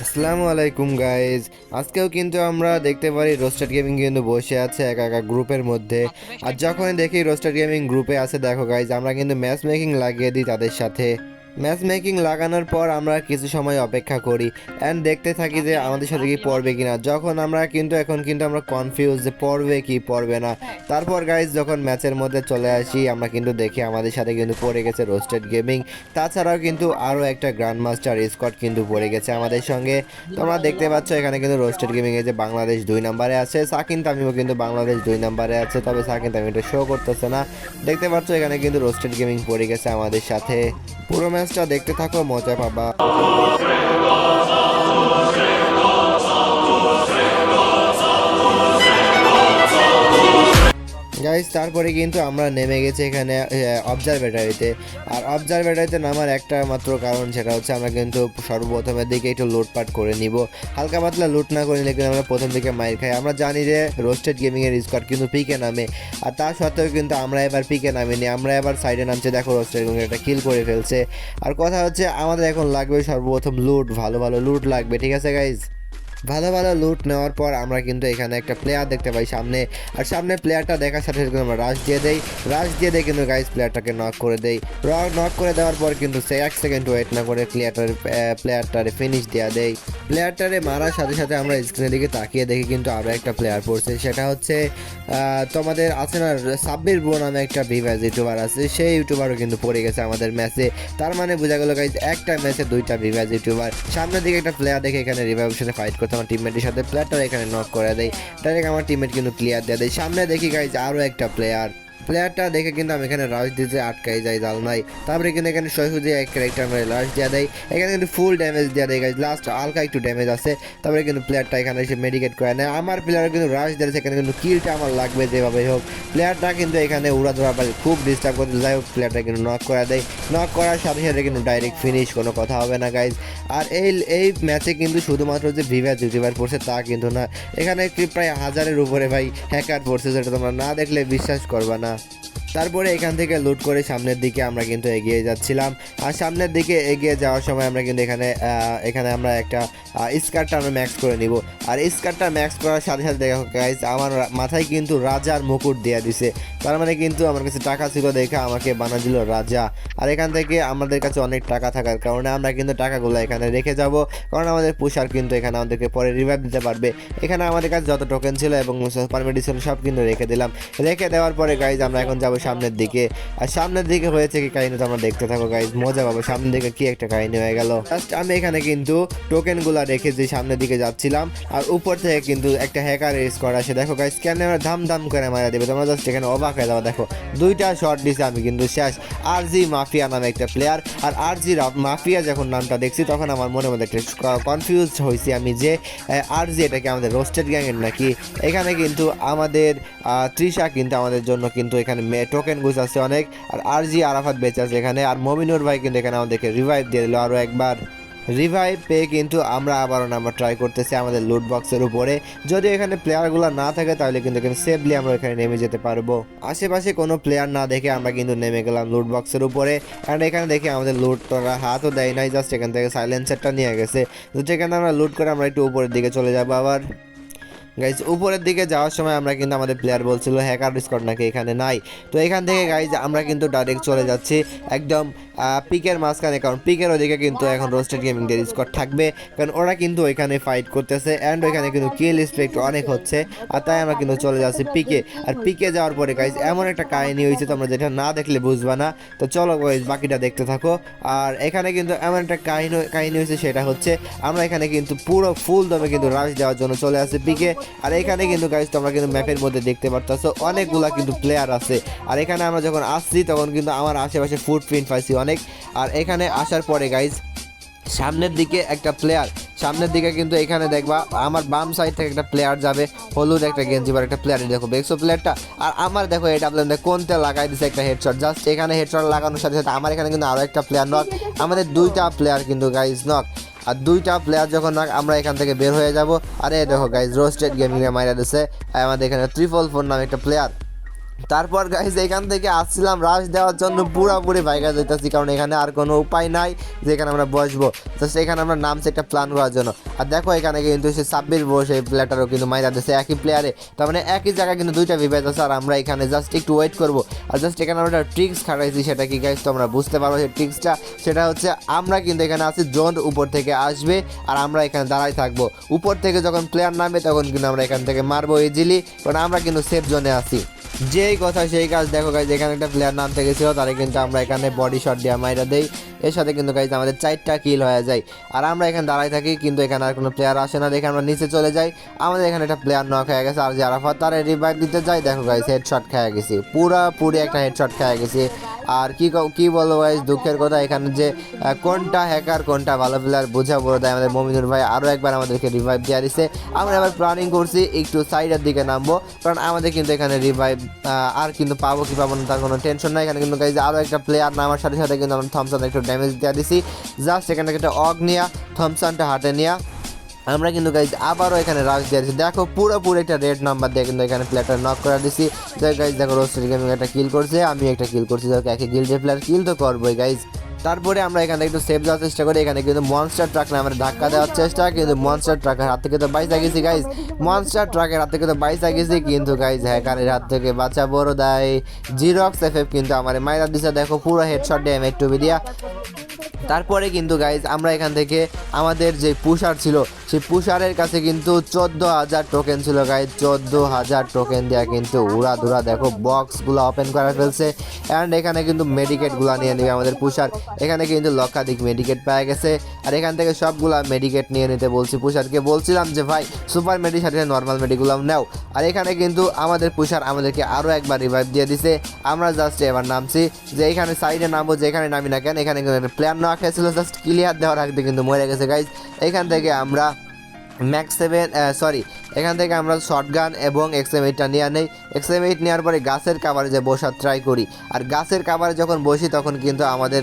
আসসালামু আলাইকুম গাইজ আজকেও কিন্তু আমরা দেখতে পারি রোস্টার গেমিং কিন্তু বসে আছে একা একা গ্রুপের মধ্যে। আর যখনই দেখি রোস্টার গেমিং গ্রুপে আছে, দেখো গাইজ আমরা কিন্তু ম্যাচ মেকিং লাগিয়ে দিই তাদের সাথে। ম্যাচ মেকিং লাগানোর পর আমরা কিছু সময় অপেক্ষা করি অ্যান্ড দেখতে থাকি যে আমাদের সাথে কি পড়বে কিনা। যখন আমরা কিন্তু, এখন কিন্তু আমরা কনফিউজ যে পড়বে কি পড়বে না। তারপর গাইজ যখন ম্যাচের মধ্যে চলে আসি, আমরা কিন্তু দেখি আমাদের সাথে কিন্তু পড়ে গেছে রোস্টেড গেমিং তাছাড়াও কিন্তু আরও একটা গ্র্যান্ড মাস্টার স্কট কিন্তু পড়ে গেছে আমাদের সঙ্গে। তোমরা দেখতে পাচ্ছ, এখানে কিন্তু রোস্টেড গেমিং এ যে বাংলাদেশ দুই নম্বরে আছে। সাকিন তামিমও কিন্তু বাংলাদেশ দুই নম্বরে আছে, তবে সাকিন তামিমটা শো করতেছে না। দেখতে পাচ্ছ, এখানে কিন্তু রোস্টেড গেমিং পড়ে গেছে আমাদের সাথে। পুরো ম্যাচটা দেখতে থাকো মজা পাবা। গাইজ তারপরে কিন্তু আমরা নেমে গেছি এখানে অবজারভেটারিতে আর অবজারভেটারিতে নামার একটা মাত্র কারণ সেটা হচ্ছে আমরা কিন্তু সর্বপ্রথমের দিকে একটু লুটপাট করে নিব। হালকা পাতলা লুট না করে নিলে কিন্তু আমরা প্রথম দিকে মাইর খাই। আমরা জানি যে রোস্টেড গেমিংয়ের স্কোয়াড কিন্তু পিকে নামে। আর তা সত্ত্বেও কিন্তু আমরা এবার পিকে নামিনি। আমরা এবার সাইডে নামছে, দেখো রোস্টেড গেমিং একটা কিল করে ফেলছে। আর কথা হচ্ছে, আমাদের এখন লাগবে সর্বপ্রথম লুট ভালো ভালো লুট লাগবে, ঠিক আছে গাইজ ভালো ভালো লুট নেওয়ার পর আমরা কিন্তু এখানে একটা প্লেয়ার দেখতে পাই সামনে। আর সামনে প্লেয়ারটা দেখার সাথে সাথে আমরা রাশ দিয়ে দেই। রাশ দিয়ে দেই কিন্তু গাইস প্লেয়ারটাকে নক করে দেই। নক করে দেওয়ার পর কিন্তু সে এক সেকেন্ড ওয়েট না করে প্লেয়ারটার প্লেয়ারটারে ফিনিশ দেওয়া দেই। প্লেয়ারটারে মারার সাথে সাথে আমরা স্ক্রিনের দিকে তাকিয়ে দেখি কিন্তু আরও একটা প্লেয়ার পড়ছে। সেটা হচ্ছে তোমাদের আছে না, সাব্বির বো নামে একটা ভিভাস ইউটিউবার আছে। সেই ইউটিউবারও কিন্তু পড়ে গেছে আমাদের ম্যাচে তার মানে বোঝা গেল গাইজ একটা ম্যাচে দুইটা ভিভাস ইউটিউবার। সামনের দিকে একটা প্লেয়ার দেখে এখানে রিভাইভের সাথে ফাইট করতে আমার টিমমেটের সাথে প্লেয়ারটা এখানে নক করে দেয়। ডাইরেক্ট আমার টিমমেট কিন্তু ক্লিয়ার দিয়ে দেয়। সামনে দেখি গাইজ আরও একটা প্লেয়ার প্লেয়ারটা দেখে কিন্তু আমি এখানে রাশ দিতে আটকাই যাই জাল নাই। তারপরে কিন্তু এখানে সৈহুদি এক ক্যারেক্টার মেরে রাশ দেওয়া দেয়। এখানে কিন্তু ফুল ড্যামেজ দেওয়া দেয় গাইজ লাস্ট হালকা একটু ড্যামেজ আছে। তারপরে কিন্তু প্লেয়ারটা এখানে এসে মেডিকেট করে নেয়। আমার প্লেয়ার কিন্তু রাশ দিয়েছে, এখানে কিন্তু কিলটা আমার লাগবে যেভাবে হোক। প্লেয়ারটা কিন্তু এখানে উড়া ধরা পারে খুব ডিস্টার্ব করতে যাই হোক প্লেয়ারটা কিন্তু নক করে দেয়। নক করার সাথে সাথে কিন্তু ডাইরেক্ট ফিনিশ কোনো কথা হবে না গাইজ আর এই এই ম্যাচে কিন্তু শুধুমাত্র যে ভিভ্যাস ইউটিউবার পড়ছে, তা কিন্তু না। এখানে প্রায় হাজারের উপরে, ভাই হ্যাকার পড়ছে, যেটা তোমরা না দেখলে বিশ্বাস করবা না। Até. তারপরে এখান থেকে লুট করে সামনের দিকে আমরা কিন্তু এগিয়ে যাচ্ছিলাম। আর সামনের দিকে এগিয়ে যাওয়ার সময় আমরা কিন্তু এখানে এখানে আমরা একটা স্কার্টটা আমরা ম্যাক্স করে নিব। আর স্কার্টটা ম্যাক্স করার সাথে সাথে দেখো গাইজ আমার মাথায় কিন্তু রাজার মুকুট দেওয়া দিছে। তার মানে কিন্তু আমার কাছে টাকা ছিল দেখে আমাকে বানা দিল রাজা। আর এখান থেকে আমাদের কাছে অনেক টাকা থাকার কারণে আমরা কিন্তু টাকাগুলো এখানে রেখে যাব। কারণ আমাদের পুষার কিন্তু এখানে আমাদেরকে পরে রিভাইভ দিতে পারবে। এখানে আমাদের কাছে যত টোকেন ছিল এবং সব কিন্তু রেখে দিলাম। রেখে দেওয়ার পরে গাইজ আমরা এখন যাব সামনের দিকে। আর সামনের দিকে হয়েছে কি কাহিনী তো আমরা দেখতে থাকো গাইজ মজা পাবো, সামনের দিকে কি একটা কাহিনী হয়ে গেল। জাস্ট আমি এখানে কিন্তু টোকেনগুলো রেখে যে সামনের দিকে যাচ্ছিলাম, আর উপর থেকে কিন্তু একটা হ্যাকার স্কোয়াড আসে দেখো গাইজ ক্যামেরা ধাম ধাম করে মারা দেবে। তোমরা জাস্ট এখানে অবাক হয়ে যাব, দেখো। দুইটা শট দিছে আমি কিন্তু শেষ। আর জি মাফিয়া নামে একটা প্লেয়ার আর আর জি মাফিয়া যখন নামটা দেখছি, তখন আমার মনে মধ্যে একটা কনফিউজ হয়েছি আমি যে আর জি এটা কি আমাদের রোস্টেড গ্যাংয়ের নাকি? এখানে কিন্তু আমাদের তৃষা কিন্তু আমাদের জন্য কিন্তু এখানে টোকেন গুছ আছে অনেক, আর আর জি আরাফাত বেঁচে আছে এখানে, আর মমিনুর ভাই কিন্তু এখানে আমাদেরকে রিভাইভ দিয়ে দিল আরও একবার। রিভাইভ পেয়ে কিন্তু আমরা আবারও নাম্বার ট্রাই করতেছি আমাদের লুট বক্সের উপরে। যদি এখানে প্লেয়ারগুলো না থাকে তাহলে কিন্তু এখানে সেফলি আমরা এখানে নেমে যেতে পারব। আশেপাশে কোনো প্লেয়ার না দেখে আমরা কিন্তু নেমে গেলাম লুট বক্সের উপরে। কারণ এখানে দেখে আমাদের লুট তোরা হাতও দেয় নাই জাস্ট এখান থেকে সাইলেন্সারটা নিয়ে গেছে। তো যেখানে আমরা লুট করে আমরা একটু উপরের দিকে চলে যাব আবার। গাইজ উপরের দিকে যাওয়ার সময় আমরা কিন্তু আমাদের প্লেয়ার বলছিল হ্যাকার ডিসকট নাকি এখানে নাই? তো এখান থেকে গাইজ আমরা কিন্তু ডাইরেক্ট চলে যাচ্ছি একদম পিকের মাঝখানে। কারণ পিকের ওদিকে কিন্তু এখন রোস্টেড গেমিং দের স্কট থাকবে। কারণ ওরা কিন্তু ওইখানে ফাইট করতেছে অ্যান্ড ওইখানে কিন্তু কিল স্পেক্ট অনেক হচ্ছে। আর তাই আমরা কিন্তু চলে যাচ্ছি পিকে আর পিকে যাওয়ার পরে গাইজ এমন একটা কাহিনী হয়েছে, তোমরা যেটা না দেখলে বুঝবা না। তো চলো গাইজ বাকিটা দেখতে থাকো। আর এখানে কিন্তু এমন একটা কাহিনী কাহিনী হয়েছে, সেটা হচ্ছে আমরা এখানে কিন্তু পুরো ফুল দমে কিন্তু রাশ দেওয়ার জন্য চলে আসছি পিকে আর এখানে কিন্তু গাইজ তোমরা কিন্তু ম্যাপের মধ্যে দেখতে পারতেছো, অনেকগুলা কিন্তু প্লেয়ার আছে। আর এখানে আমরা যখন আসছি, তখন কিন্তু আমার আশেপাশে ফুটপ্রিন্ট পাইছি অনেক। আর এখানে আসার পরে গাইজ সামনের দিকে একটা প্লেয়ার সামনের দিকে কিন্তু এখানে দেখবা, আমার বাম সাইড থেকে একটা প্লেয়ার যাবে, হলুদ একটা গেঞ্জি পরা একটা প্লেয়ার দেখো, দেখছ প্লেয়ারটা আর আমার দেখো এটা আপনাদের কোনটা লাগাই দিছে একটা হেডশট জাস্ট এখানে হেডশট লাগানোর সাথে সাথে আমার এখানে কিন্তু আরও একটা প্লেয়ার নক আমাদের দুইটা প্লেয়ার কিন্তু গাইজ নক আর দুইটা প্লেয়ার যখন আমরা এখান থেকে বের হয়ে যাব, আরে দেখো গাইজ রোস্টেড গেমিংয়ে মাইরা দিছে। আমাদের এখানে ত্রিপল ফোর নামে একটা প্লেয়ার তারপর গাইজ এখান থেকে আসছিলাম রাশ দেওয়ার জন্য পুরোপুরি বাইকা যেতেছি কারণ এখানে আর কোনো উপায় নাই যে এখানে আমরা বসবো। তো এখানে আমরা নামছি একটা প্ল্যান করার জন্য। আর দেখো এখানে কিন্তু সে সাব্বির বসে প্লেয়ারটারও কিন্তু মাইরা দিচ্ছে একই প্লেয়ারে তার মানে একই জায়গায় কিন্তু দুইটা বিভাগ আছে, আর আমরা এখানে জাস্ট একটু ওয়েট করব। আর জাস্ট এখানে আমরা একটা ট্রিক্স খাটাইছি, সেটা কি গাইজ তো আমরা বুঝতে পারব সেই ট্রিক্সটা সেটা হচ্ছে আমরা কিন্তু এখানে আছি জোন উপর থেকে আসবে, আর আমরা এখানে দাঁড়াই থাকব। উপর থেকে যখন প্লেয়ার নামে, তখন কিন্তু আমরা এখান থেকে মারবো ইজিলি কারণ আমরা কিন্তু সেফ জোনে আছি। যেই কথা, সেই কাজ দেখো গাইজ এখানে একটা প্লেয়ার নাম থেকে ছিল তারে কিন্তু আমরা এখানে বডি শট দিয়ে মাইরা দেই। এর সাথে কিন্তু গাইজ আমাদের চারটা কিল হয়ে যায়। আর আমরা এখানে দাঁড়াই থাকি, কিন্তু এখানে আর কোনো প্লেয়ার আসে না। দেখে আমরা নিচে চলে যাই। আমাদের এখানে একটা প্লেয়ার নক হয়ে গেছে, আর যে আরাফাত, তারে রিভাইভ দিতে যাই। দেখো গাইজ হেডশট খেয়ে গেছি। পুরা পুরি একটা হেডশট খেয়ে গেছি। আর কি কি বলব গাইজ দুঃখের কথা এখানে যে কোনটা হ্যাকার কোনটা ভালো প্লেয়ার বোঝা বলে দেয় আমাদের মমিনুর ভাই। আরও একবার আমাদেরকে রিভাইভ দেওয়া দিছে। আমরা এবার প্ল্যানিং করছি, একটু সাইডের দিকে নামবো। কারণ আমাদের কিন্তু এখানে রিভাইভ আর কিন্তু পাবো কি পাবো না, তার কোনো টেনশন নাই। এখানে কিন্তু গাইজ আরও একটা প্লেয়ার নামার সাথে সাথে কিন্তু আমরা থমসন একটু ড্যামেজ দেওয়া দিছি। জাস্ট এখানে একটা অগ নেওয়া থমসানটা হাটে নিয়া। আমরা কিন্তু গাইজ আবারও এখানে রাশ দিচ্ছি দেখো, পুরোপুরি একটা রেড নাম্বার দিয়ে কিন্তু এখানে প্লেয়ারটা নক করে দিছি। গাইজ দেখো রোস্টার গেমিং একটা কিল করছে আমি একটা কিল করছি। দেখো, একই গিল্ডের প্লেয়ার কিল তো করবোই গাইজ তারপরে আমরা এখানে একটু সেভ যাওয়ার চেষ্টা করি। এখানে কিন্তু মনস্টার ট্রাক না আমরা ধাক্কা দেওয়ার চেষ্টা, কিন্তু মনস্টার ট্রাকের হাত থেকে তো বাইসা গেছি গাইজ মনস্টার ট্রাকের হাত থেকে তো বাইসা গেছি, কিন্তু গাইজ হ্যাকারের হাত থেকে বাঁচা বড় দেয় জিরক্স এফ এফ কিন্তু আমার মাইরা দিছে, দেখো, পুরো হেডশট ডেম এম একটু বিদিয়া তারপরে কিন্তু গাইজ আমরা এখান থেকে আমাদের যে পুষার ছিল সেই পুষারের কাছে কিন্তু চোদ্দ হাজার টোকেন ছিল গাইজ চোদ্দ হাজার টোকেন দেওয়া কিন্তু উড়া ধুরা দেখো বক্সগুলো ওপেন করা ফেলছে। অ্যান্ড এখানে কিন্তু মেডিকেটগুলো নিয়ে নেবে আমাদের পুষার। এখানে কিন্তু লক্ষাধিক মেডিকেট পাওয়া গেছে। আর এখান থেকে সবগুলা মেডিকেট নিয়ে নিতে বলছি পুষারকে। বলছিলাম যে, ভাই সুপার মেডি সাথে নর্মাল মেডিগুলো নাও। আর এখানে কিন্তু আমাদের পুষার আমাদেরকে আরও একবার রিভাইভ দিয়ে দিছে। আমরা জাস্ট এবার নামছি যে, এখানে সাইডে নামবো, যেখানে নামি না কেন, এখানে প্ল্যান নেওয়া খেয়েছিল জাস্ট ক্লিয়ার দেওয়ার আগে কিন্তু মরে গেছে গাইজ এখান থেকে আমরা ম্যাক্স সেভেন সরি এখান থেকে আমরা শর্ট গান এবং এক্সএম এইটটা নিয়ে নেই। এক্সএম এইট নেওয়ার পরে গাছের কাভারে যে বসার ট্রাই করি। আর গাছের কাভারে যখন বসি, তখন কিন্তু আমাদের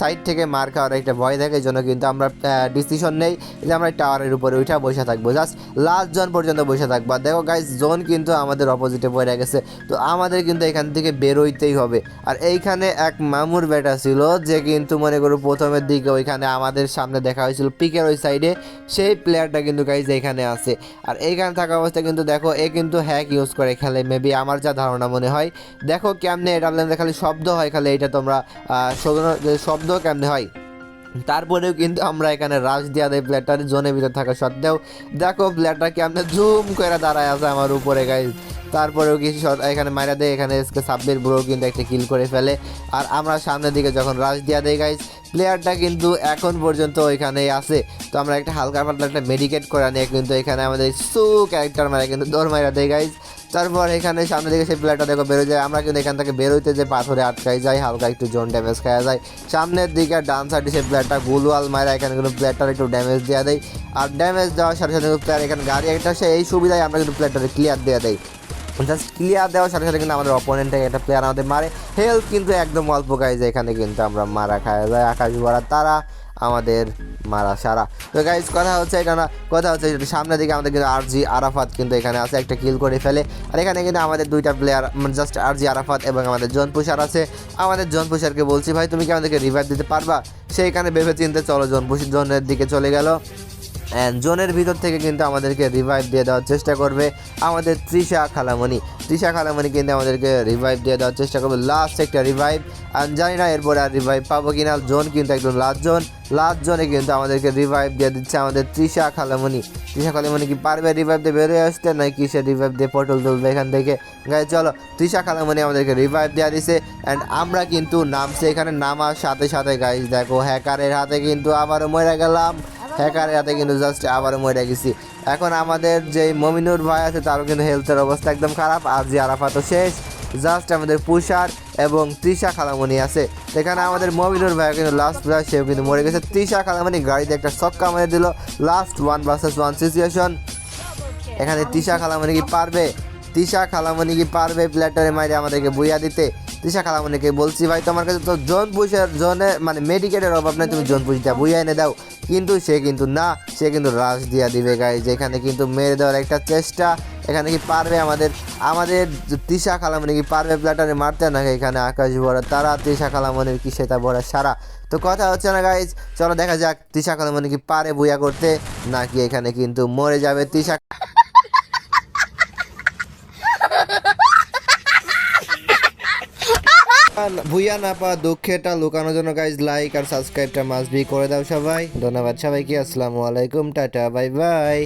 সাইড থেকে মার খাওয়ার একটা ভয় থাকে জন্য কিন্তু আমরা ডিসিশন নেই যে আমরা টাওয়ারের উপরে উঠে বসে থাকব। জাস্ট লাস্ট জন পর্যন্ত বসে থাকব। আর দেখো গাইজ জোন কিন্তু আমাদের অপোজিটে পড়ে গেছে। তো আমাদের কিন্তু এখান থেকে বেরোইতেই হবে। আর এইখানে এক মামুর বেটা ছিল, যে কিন্তু মনে করো প্রথমের দিকে ওইখানে আমাদের সামনে দেখা হয়েছিল। পিকের ওই সাইডে সেই প্লেয়ারটা কিন্তু গাইজ এখানে আছে। আর এইখানে থাকা অবস্থায় কিন্তু দেখো, এ কিন্তু হ্যাক ইউজ করে খেলে। মেবি আমার যা ধারণা মনে হয়। দেখো কেমনে এটা আপনাদের খালি শব্দ হয় খালি, এটা তোমরা শব্দ কেমনে হয়। তারপরেও কিন্তু আমরা এখানে রাশ দিয়া দেয় প্লেয়ারটার জোনের ভিতরে থাকা সত্ত্বেও, দেখো প্লেয়ারটা কেমনে জুম করে দাঁড়ায় আছে আমার উপরে গাইজ তারপরেও কিছু এখানে মাইরা দেয়, এখানে এসকে সাব্বির ব্রো কিন্তু একটা কিল করে ফেলে। আর আমরা সামনের দিকে যখন রাশ দিয়া দেয় গাইজ প্লেয়ারটা কিন্তু এখন পর্যন্ত ওইখানেই আছে। তো আমরা একটা হালকা পাতলা একটা মেডিকেট করে নিয়ে কিন্তু এখানে আমাদের সু ক্যারেক্টার মারা কিন্তু দৌড় মারা দেয় গাইজ তারপর এখানে সামনে দিকে সেই প্লেয়ারটা দেখো বেরোয় যায়। আমরা কিন্তু এখান থেকে বেরোইতে যে পাথরে আটকাই যাই, হালকা একটু জোন ড্যামেজ খাওয়া যায়। সামনের দিকে ডান সাইডে সেই প্লেয়ারটা গুলওয়াল মারা এখানে কিন্তু প্লেয়ারটার একটু ড্যামেজ দেওয়া দেয়। আর ড্যামেজ দেওয়ার সাথে সাথে প্লেয়ার এখানে গাড়ি একটা সে এই সুবিধায় আমরা কিন্তু প্লেয়ারটাকে ক্লিয়ার দেওয়া দেয়। জাস্ট ক্লিয়ার দেওয়ার সাথে সাথে কিন্তু আমাদের অপোনেন্টে একটা প্লেয়ার আমাদের মারে। হেলথ কিন্তু একদম অল্প গাইজ এখানে কিন্তু আমরা মারা খাওয়া যায়। আকাশ ভরা তারা আমাদের মারা সারা। তো গাইজ কথা হচ্ছে এটা না, কথা হচ্ছে সামনের দিকে আমাদের কিন্তু আরজি আরাফাত কিন্তু এখানে আছে, একটা কিল করে ফেলে। আর এখানে কিন্তু আমাদের দুইটা প্লেয়ার জাস্ট আরজি আরাফাত এবং আমাদের জন পুষার আছে। আমাদের জন পুষারকে বলছি, ভাই, তুমি কি আমাদেরকে রিভাইভ দিতে পারবা? সেইখানে ভেবে চিনতে, চলো জন পুষি জনের দিকে চলে গেল। জোনের ভিতর থেকে কিন্তু আমাদেরকে রিভাইভ দিয়ে দেওয়ার চেষ্টা করবে আমাদের তৃষা খালামণি। তৃষা খালামণি কিন্তু আমাদেরকে রিভাইভ দিয়ে দেওয়ার চেষ্টা করবে। লাস্ট একটা রিভাইভ আর জানি না এরপরে আর রিভাইভ পাবো কিনা। জোন কিন্তু একদম লাস্ট জোন। লাস্ট জোনে কিন্তু আমাদেরকে রিভাইভ দিয়ে দিচ্ছে আমাদের তৃষা খালামণি। তৃষা খালামণি কি পারবে রিভাইভ দিয়ে বেরোয় আসতে, নাকি সে রিভাইভ দিয়ে পটল তুলবে এখান থেকে? গায়ে চলো, তৃষা খালামণি আমাদেরকে রিভাইভ দেওয়া দিছে। অ্যান্ড আমরা কিন্তু নামছে এখানে, নামার সাথে সাথে, গাইজ, দেখো, হ্যাকারের হাতে কিন্তু আবারও মরে গেলাম। হ্যাকারের হাতে কিন্তু জাস্ট আবারও মরে গেছি। এখন আমাদের যে মমিনুর ভাই আছে, তারও কিন্তু হেলথের অবস্থা একদম খারাপ। আর যে আরাফাতও শেষ। জাস্ট আমাদের পুষার এবং তৃষা খালামণি আছে। সেখানে আমাদের মমিনুর ভাই কিন্তু লাস্ট প্লেয়ার সেও কিন্তু মরে গেছে। তৃষা খালামণি গাড়িতে একটা ছক্কা মেরে দিল। Last one versus one situation এখানে তৃষা খালামণি কি পারবে? তৃষা খালামণি কি পারবে? প্লেটারে মাইরে আমাদেরকে বুইয়া দিতে। তৃষা খালামণিকে বলছি, ভাই, তোমার কাছে তো জন পুষের জনে মানে মেডিকেটের অভাব নাই, তুমি জন পুষিটা বুইয়া এনে দাও। কিন্তু সে কিন্তু না, সে কিন্তু রাশ দিয়া দিবে গাই যেখানে কিন্তু মেরে দেওয়ার একটা চেষ্টা, এখানে কি পারবে আমাদের? আমাদের তৃষা খালামণি কি পারবে প্ল্যাটারে মারতে, নাকি এখানে আকাশ ভরা তারা? তৃষা খালামণির কি সেটা ভরা সারা? তো কথা হচ্ছে না গাইজ চলো দেখা যাক তৃষা খালামণি কি পারে বুয়া করতে, নাকি এখানে কিন্তু মরে যাবে তৃষা ভুইয়া না পা দুঃখেটা লুকানোর জন্য গাইজ লাইক আর সাবস্ক্রাইবটা মাস্ট বি করে দাও সবাই। ধন্যবাদ সবাইকে, আসসালামু আলাইকুম, টাটা বাই বাই